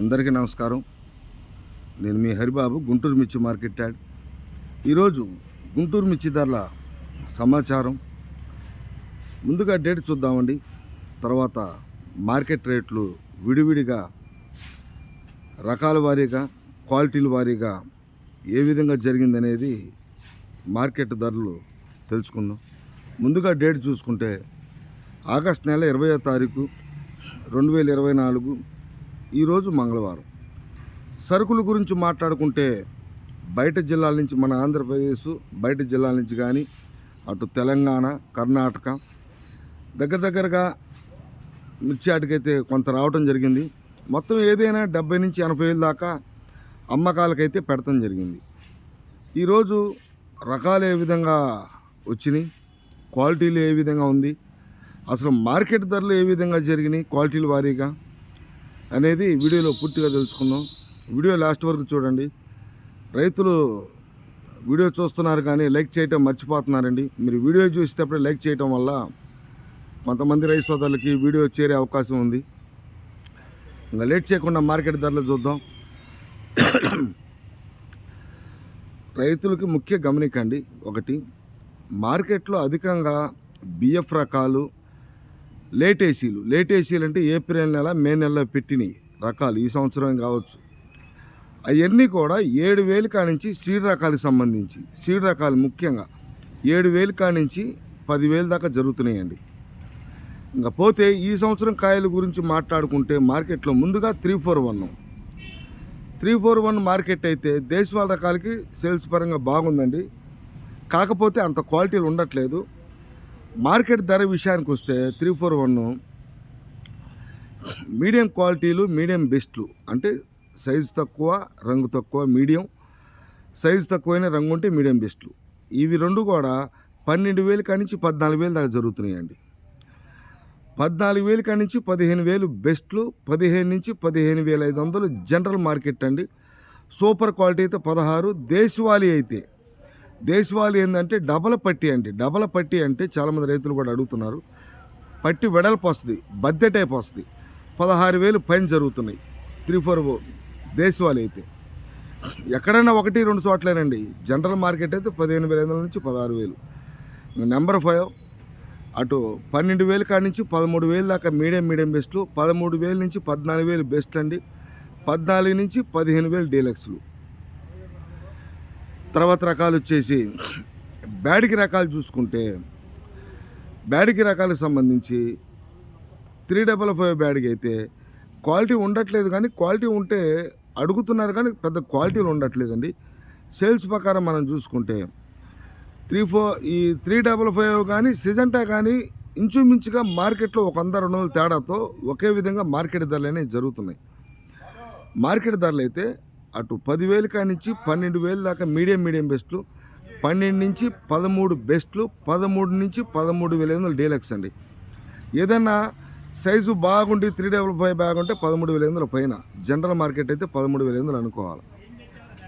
అందరికీ నమస్కారం. నేను మీ హరిబాబు గుంటూరు మిర్చి మార్కెట్ యాడ్. ఈరోజు గుంటూరు మిర్చి ధరల సమాచారం. ముందుగా డేట్ చూద్దామండి. తర్వాత మార్కెట్ రేట్లు విడివిడిగా రకాల వారీగా క్వాలిటీల వారీగా ఏ విధంగా జరిగిందనేది మార్కెట్ ధరలు తెలుసుకుందాం. ముందుగా డేట్ చూసుకుంటే ఆగస్ట్ నెల ఇరవయో తారీఖు రెండు వేల ఇరవై నాలుగు ఈరోజు మంగళవారం. సరుకుల గురించి మాట్లాడుకుంటే బయట జిల్లాల నుంచి మన ఆంధ్రప్రదేశ్ బయట జిల్లాల నుంచి కానీ అటు తెలంగాణ కర్ణాటక దగ్గర దగ్గరగా మిర్చి ఆటకైతే కొంత రావటం జరిగింది. మొత్తం ఏదైనా డెబ్బై నుంచి ఎనభై వేల దాకా అమ్మకాలకైతే పెడతాం జరిగింది. ఈరోజు రకాలు ఏ విధంగా వచ్చినాయి? క్వాలిటీలు ఏ విధంగా ఉంది? అసలు మార్కెట్ ధరలు ఏ విధంగా జరిగినాయి? క్వాలిటీల వారీగా అనేది వీడియోలో పూర్తిగా తెలుసుకుందాం. వీడియో లాస్ట్ వరకు చూడండి. రైతులు వీడియో చూస్తున్నారు కానీ లైక్ చేయటం మర్చిపోతున్నారండి. మీరు వీడియో చూసేటప్పుడు లైక్ చేయటం వల్ల కొంతమంది రైతు సోదరులకి వీడియో చేరే అవకాశం ఉంది. ఇంకా లేట్ చేయకుండా మార్కెట్ ధరలు చూద్దాం. రైతులకి ముఖ్య గమనికండి ఒకటి మార్కెట్లో అధికంగా బిఎఫ్ రకాలు లేట్ ఏసీలు. లేట్ ఏసీలు అంటే ఏప్రిల్ నెల మే నెలలో పెట్టినవి రకాలు. ఈ సంవత్సరం కావచ్చు. అవన్నీ కూడా ఏడు వేలు కానించి సీడ్ రకాలకు సంబంధించి. సీడ్ రకాలు ముఖ్యంగా ఏడు వేలు కానించి పదివేలు దాకా జరుగుతున్నాయండి. ఇంకా పోతే ఈ సంవత్సరం కాయల గురించి మాట్లాడుకుంటే మార్కెట్లో ముందుగా three four one. Three four one market అయితే దేశవాళ రకాలకి సేల్స్ పరంగా బాగుందండి. కాకపోతే అంత క్వాలిటీలు ఉండట్లేదు. మార్కెట్ ధర విషయానికి వస్తే త్రీ ఫోర్ వన్ మీడియం క్వాలిటీలు మీడియం బెస్ట్లు. అంటే సైజు తక్కువ రంగు తక్కువ మీడియం. సైజు తక్కువైన రంగు ఉంటే మీడియం బెస్ట్లు. ఇవి రెండు కూడా పన్నెండు వేలు కానించి పద్నాలుగు వేలు దాకా జరుగుతున్నాయండి. పద్నాలుగు వేలు కానించి పదిహేను వేలు బెస్ట్లు పదిహేను నుంచి పదిహేను వేల ఐదు వందలు జనరల్ మార్కెట్ అండి. సూపర్ క్వాలిటీ అయితే పదహారు దేశవాళీ అయితే దేశవాళీ ఏంటంటే డబల పట్టి అండి. డబల పట్టి అంటే చాలామంది రైతులు కూడా అడుగుతున్నారు. పట్టి వెడల్పు వస్తుంది. బద్దె టైప్ వస్తుంది. పదహారు వేలు పైన జరుగుతున్నాయి. త్రీ ఫోర్ దేశవాళీ అయితే. ఎక్కడైనా ఒకటి రెండు చోట్లేనండి. జనరల్ మార్కెట్ అయితే పదిహేను వేల ఐదు వందల నుంచి పదహారు వేలు. నెంబర్ ఫైవ్ అటు పన్నెండు వేలు కాడి నుంచి పదమూడు వేలు దాకా మీడియం మీడియం బెస్ట్లు. పదమూడు వేలు నుంచి పద్నాలుగు వేలు బెస్ట్ అండి పద్నాలుగు నుంచి పదిహేను వేలు డీలక్స్లు. తర్వాత రకాలు వచ్చేసి బ్యాడికి రకాలు చూసుకుంటే బ్యాడికి రకాలకు సంబంధించి త్రీ డబల్ ఫైవ్ బ్యాడ్కి అయితే క్వాలిటీ ఉండట్లేదు కానీ క్వాలిటీ ఉంటే అడుగుతున్నారు కానీ పెద్ద క్వాలిటీలు ఉండట్లేదండి. సేల్స్ ప్రకారం మనం చూసుకుంటే త్రీ ఫోర్ ఈ త్రీ డబల్ ఫైవ్ కానీ సిజంటా కానీ ఇంచుమించుగా మార్కెట్లో ఒక వంద రెండు వందల తేడాతో ఒకే విధంగా మార్కెట్ ధరలు అనేవి జరుగుతున్నాయి. మార్కెట్ ధరలు అయితే అటు పదివేలు కానించి పన్నెండు వేలు దాకా మీడియం మీడియం బెస్ట్లు. పన్నెండు నుంచి పదమూడు బెస్ట్లు పదమూడు నుంచి పదమూడు వేల ఐదు వందలు డీలక్స్ అండి. ఏదన్నా సైజు బాగుండి త్రీ డబుల్ ఫైవ్ బాగుంటే పదమూడు వేల ఐదు వందల పైన. జనరల్ మార్కెట్ అయితే పదమూడు వేల ఐదు వందలు అనుకోవాలి.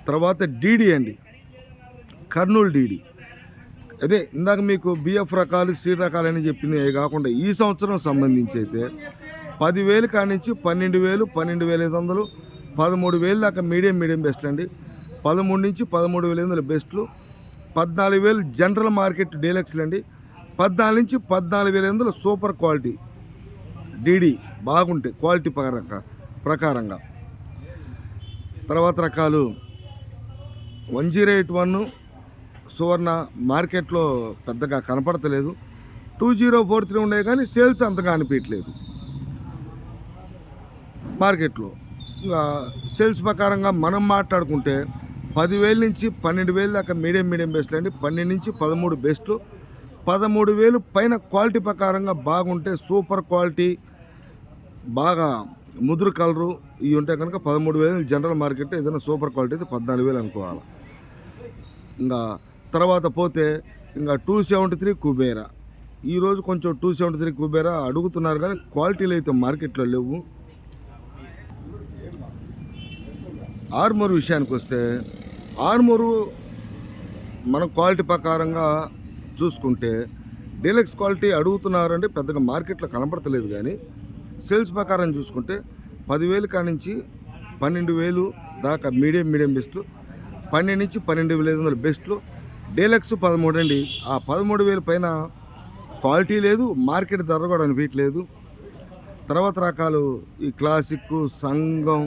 తర్వాత డీడీ అండి. కర్నూలు డీడీ. అదే ఇందాక మీకు బిఎఫ్ రకాలు సీడ్ రకాలు అని చెప్పింది. అవి కాకుండా ఈ సంవత్సరం సంబంధించి అయితే పదివేలు కానించి పన్నెండు వేలు పన్నెండు వేల ఐదు వందలు పదమూడు వేలు దాకా మీడియం మీడియం బెస్ట్ అండి. పదమూడు నుంచి పదమూడు వేల ఎనిమిది వందల బెస్ట్లు. పద్నాలుగు వేలు జనరల్ మార్కెట్ డీలక్స్లు అండి. పద్నాలుగు నుంచి పద్నాలుగు వేల ఎనిమిది సూపర్ క్వాలిటీ డీడీ బాగుంటాయి క్వాలిటీ పరంగా ప్రకారంగా. తర్వాత రకాలు. One zero eight one Suvarna మార్కెట్లో పెద్దగా కనపడతలేదు. టూ జీరో ఫోర్ త్రీ ఉండే కానీ సేల్స్ అంతగా అనిపించట్లేదు. మార్కెట్లో. సేల్స్ ప్రకారంగా మనం మాట్లాడుకుంటే పదివేల నుంచి పన్నెండు వేలు దాకా మీడియం మీడియం బెస్ట్లు అండి. పన్నెండు నుంచి పదమూడు బెస్ట్లు పదమూడు వేలు పైన క్వాలిటీ ప్రకారంగా బాగుంటే సూపర్ క్వాలిటీ బాగా ముదురు కలరు ఇవి ఉంటే కనుక పదమూడు వేలు జనరల్ మార్కెట్ ఏదైనా సూపర్ క్వాలిటీ అయితే పద్నాలుగు వేలు అనుకోవాలి. ఇంకా తర్వాత పోతే ఇంకా టూ సెవెంటీ త్రీ కుబేరా ఈరోజు కొంచెం టూ సెవెంటీ త్రీ కుబేరా అడుగుతున్నారు కానీ క్వాలిటీలు అయితే మార్కెట్లో లేవు. ఆర్మూర్ విషయానికి వస్తే ఆర్మూరు మన క్వాలిటీ ప్రకారంగా చూసుకుంటే డీలక్స్ క్వాలిటీ అడుగుతున్నారంటే పెద్దగా మార్కెట్లో కనపడతలేదు కానీ సేల్స్ ప్రకారం చూసుకుంటే పదివేలు కానించి పన్నెండు వేలు దాకా మీడియం మీడియం బెస్ట్లు పన్నెండు నుంచి పన్నెండు వేల ఐదు వందల బెస్ట్లు డీలక్స్ పదమూడు అండి. ఆ పదమూడు వేల పైన క్వాలిటీ లేదు మార్కెట్ ధర కూడా అనిపించలేదు తర్వాత రకాలు ఈ క్లాసిక్ సంఘం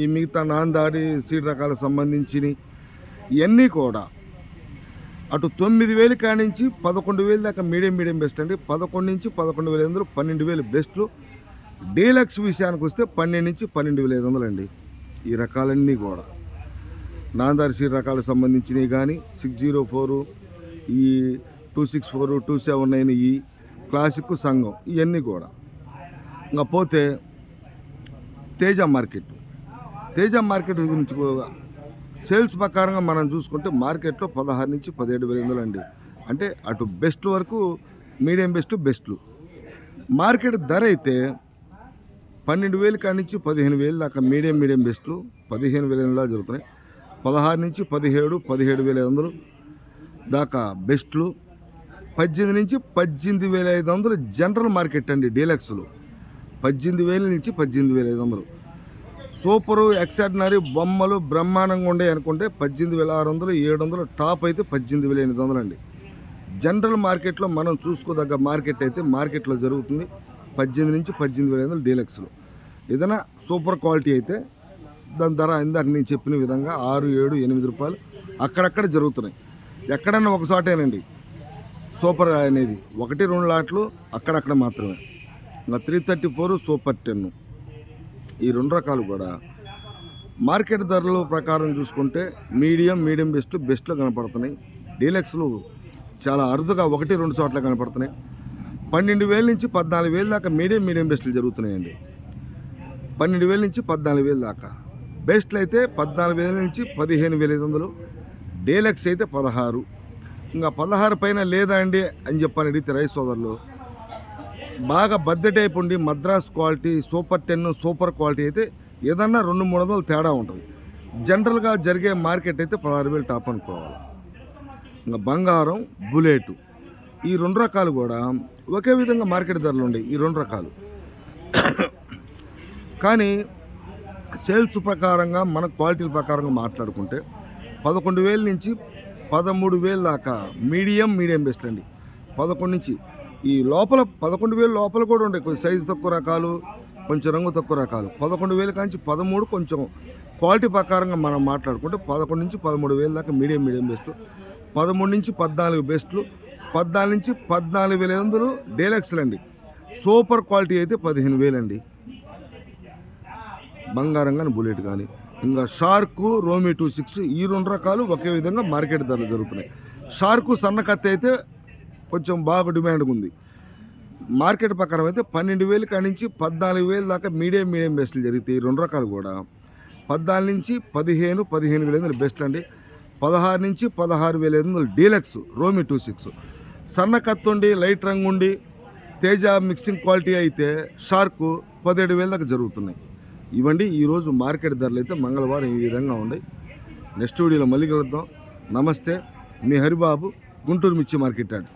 ఈ మిగతా నాందాడి సీడ్ రకాలకు సంబంధించినవి ఇవన్నీ కూడా అటు తొమ్మిది వేలు కానించి పదకొండు వేలు దాకా మీడియం మీడియం బెస్ట్ అండి. పదకొండు నుంచి పదకొండు వేల ఐదు వందలు పన్నెండు వేలు బెస్ట్లు డీలక్స్ విషయానికి వస్తే పన్నెండు నుంచి పన్నెండు వేల ఐదు వందలు అండి ఈ రకాలన్నీ కూడా. నాందారి సీడ్ రకాలకు సంబంధించినవి కానీ సిక్స్ జీరో ఫోరు ఈ two six four two seven nine ఈ క్లాసిక్ సంఘం ఇవన్నీ కూడా. ఇంకా పోతే తేజ మార్కెట్. తేజ మార్కెట్ గురించి సేల్స్ ప్రకారంగా మనం చూసుకుంటే మార్కెట్లో పదహారు నుంచి పదిహేడు వేల వందలు అండి. అంటే అటు బెస్ట్ వరకు మీడియం బెస్ట్ బెస్ట్లు. మార్కెట్ ధర అయితే పన్నెండు వేలు కాడి నుంచి పదిహేను వేలు దాకా మీడియం మీడియం బెస్ట్లు పదిహేను వేల దాకా జరుగుతున్నాయి. పదహారు నుంచి పదిహేడు పదిహేడు వేల ఐదు వందలు దాకా బెస్ట్లు. పద్దెనిమిది నుంచి పద్దెనిమిది వేల ఐదు వందలు జనరల్ మార్కెట్ అండి డీలక్స్లు. పద్దెనిమిది వేల నుంచి పద్దెనిమిది వేల ఐదు వందలు. సూపరు ఎక్సాడినరీ బొమ్మలు బ్రహ్మాండంగా ఉండే అనుకుంటే పద్దెనిమిది వేల ఆరు వందలు ఏడు వందలు టాప్ అయితే పద్దెనిమిది వేల ఎనిమిది వందలు అండి. జనరల్ మార్కెట్లో మనం చూసుకోదగ్గ మార్కెట్ అయితే మార్కెట్లో జరుగుతుంది. పద్దెనిమిది నుంచి పద్దెనిమిది వేల ఐదు వందలు డీలక్స్లు. ఏదైనా సూపర్ క్వాలిటీ అయితే దాని ధర ఇందాక నేను చెప్పిన విధంగా ఆరు ఏడు ఎనిమిది రూపాయలు అక్కడక్కడ జరుగుతున్నాయి. ఎక్కడన్నా ఒక చోటేనండి సూపర్ అనేది. ఒకటి రెండు లాట్లు అక్కడక్కడ మాత్రమే. ఇంకా three thirty four super ten. ఈ రెండు రకాలు కూడా. మార్కెట్ ధరల ప్రకారం చూసుకుంటే మీడియం మీడియం బెస్ట్ బెస్ట్లో కనపడుతున్నాయి. డీలక్స్లు చాలా అరుదుగా ఒకటి రెండు చోట్ల కనపడుతున్నాయి. పన్నెండు వేల నుంచి పద్నాలుగు వేల దాకా మీడియం మీడియం బెస్ట్లు జరుగుతున్నాయండి. పన్నెండు వేల నుంచి పద్నాలుగు వేల దాకా. బెస్ట్లు అయితే పద్నాలుగు వేల నుంచి పదిహేను వేల ఐదు వందలు. డీలక్స్ అయితే పదహారు. ఇంకా పదహారు పైన లేదా అండి అని చెప్పని అడిగితే రైస్ సోదరులు బాగా బద్దె టైప్ ఉండి Madras quality super ten super quality అయితే ఏదన్నా రెండు మూడు వందలు తేడా ఉంటుంది. జనరల్గా జరిగే మార్కెట్ అయితే పదహారు వేలు టాప్ అనుకోవాలి. ఇంకా బంగారం బుల్లెట్ ఈ రెండు రకాలు కూడా ఒకే విధంగా మార్కెట్ ధరలు ఉండే ఈ రెండు రకాలు. కానీ సేల్స్ ప్రకారంగా మన క్వాలిటీల ప్రకారంగా మాట్లాడుకుంటే పదకొండు వేల నుంచి పదమూడు వేల దాకా మీడియం మీడియం బెస్ట్ అండి. పదకొండు నుంచి ఈ లోపల పదకొండు వేలు లోపల కూడా ఉండే. కొంచెం సైజు తక్కువ రకాలు కొంచెం రంగు తక్కువ రకాలు. పదకొండు వేలు కాంచి పదమూడు కొంచెం క్వాలిటీ ప్రకారంగా మనం మాట్లాడుకుంటే పదకొండు నుంచి పదమూడు వేల దాకా మీడియం మీడియం బెస్ట్లు పదమూడు నుంచి పద్నాలుగు బెస్ట్లు పద్నాలుగు నుంచి పద్నాలుగు వేల ఐదు వందలు డీలక్స్లు అండి. సూపర్ క్వాలిటీ అయితే పదిహేను వేలండి. బంగారం కానీ బుల్లెట్ కానీ. ఇంకా షార్కు రోమి టూ సిక్స్ ఈ రెండు రకాలు ఒకే విధంగా మార్కెట్ ధరలు జరుగుతున్నాయి. షార్కు సన్నకత్తి అయితే కొంచెం బాగా డిమాండ్ ఉంది. మార్కెట్ ప్రకారం అయితే పన్నెండు వేలు కాడి నుంచి పద్నాలుగు వేలు దాకా మీడియం మీడియం బెస్ట్లు జరుగుతాయి. రెండు రకాలు కూడా. పద్నాలుగు నుంచి పదిహేను పదిహేను వేల ఎనిమిది బెస్ట్లు బెస్ట్ అండి. పదహారు నుంచి పదహారు వేల ఎనిమిది వందలు డీలక్స్ రోమి టూ సిక్స్. సన్న కత్తుండి ఉండి లైట్ రంగు ఉండి తేజ మిక్సింగ్ క్వాలిటీ అయితే షార్కు పదిహేడు వేల దాకా జరుగుతున్నాయి. ఇవ్వండి ఈరోజు మార్కెట్ ధరలు అయితే మంగళవారం ఈ విధంగా ఉన్నాయి. నెక్స్ట్ వీడియోలో మళ్ళీ కలుద్దాం. నమస్తే. మీ హరిబాబు గుంటూరు మిర్చి మార్కెట్ యార్డ్.